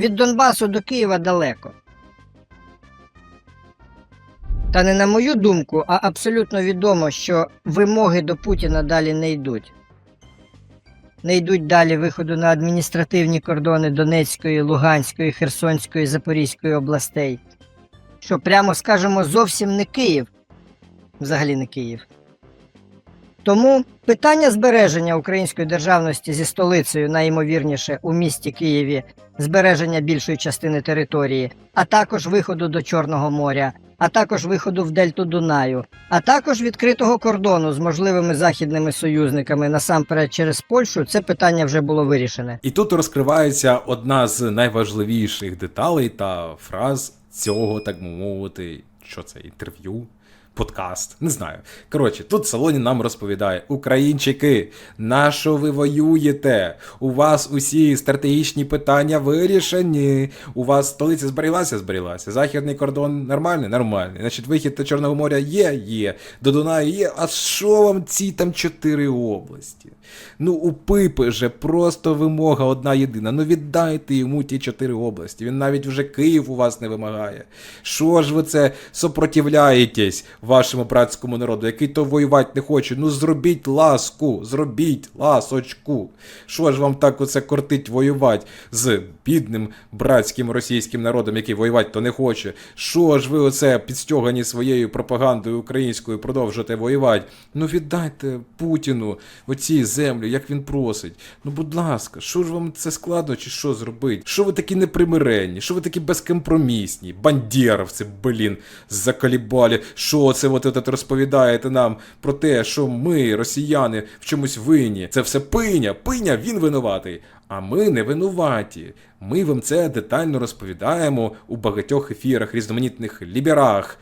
Від Донбасу до Києва далеко. Та не на мою думку, а абсолютно відомо, що вимоги до Путіна далі не йдуть. Не йдуть далі виходу на адміністративні кордони Донецької, Луганської, Херсонської, Запорізької областей. Що прямо скажемо зовсім не Київ. Взагалі не Київ. Тому питання збереження української державності зі столицею, найімовірніше, у місті Києві, збереження більшої частини території, а також виходу до Чорного моря, а також виходу в дельту Дунаю, а також відкритого кордону з можливими західними союзниками насамперед через Польщу, це питання вже було вирішене. І тут розкривається одна з найважливіших деталей та фраз цього, так би мовити, що це інтерв'ю. Подкаст, не знаю. Коротше, тут в Салоні нам розповідає: Українчики, на що ви воюєте? У вас усі стратегічні питання вирішені. У вас столиця зберіглася, зберіглася. Західний кордон нормальний, нормальний. Значить, вихід до Чорного моря є, є. До Дунаю є. А що вам ці там чотири області? Ну, у Пипи же просто вимога одна єдина. Ну віддайте йому ті чотири області. Він навіть вже Київ у вас не вимагає. Що ж ви це сопротивляєтесь вашому братському народу, який то воювати не хоче? Ну зробіть ласку, зробіть ласочку. Що ж вам так оце кортить воювати з бідним братським російським народом, який воювати то не хоче? Що ж ви оце підстьогані своєю пропагандою українською продовжуєте воювати? Ну віддайте Путіну оці землі, як він просить. Ну, будь ласка, що ж вам це складно чи що зробити? Що ви такі непримиренні? Що ви такі безкомпромісні? Бандєровці, блін, закалібалі. Що це от, от розповідаєте нам про те, що ми, росіяни, в чомусь винні? Це все пиня, пиня, він винуватий. А ми не винуваті. Ми вам це детально розповідаємо у багатьох ефірах, різноманітних ліберах.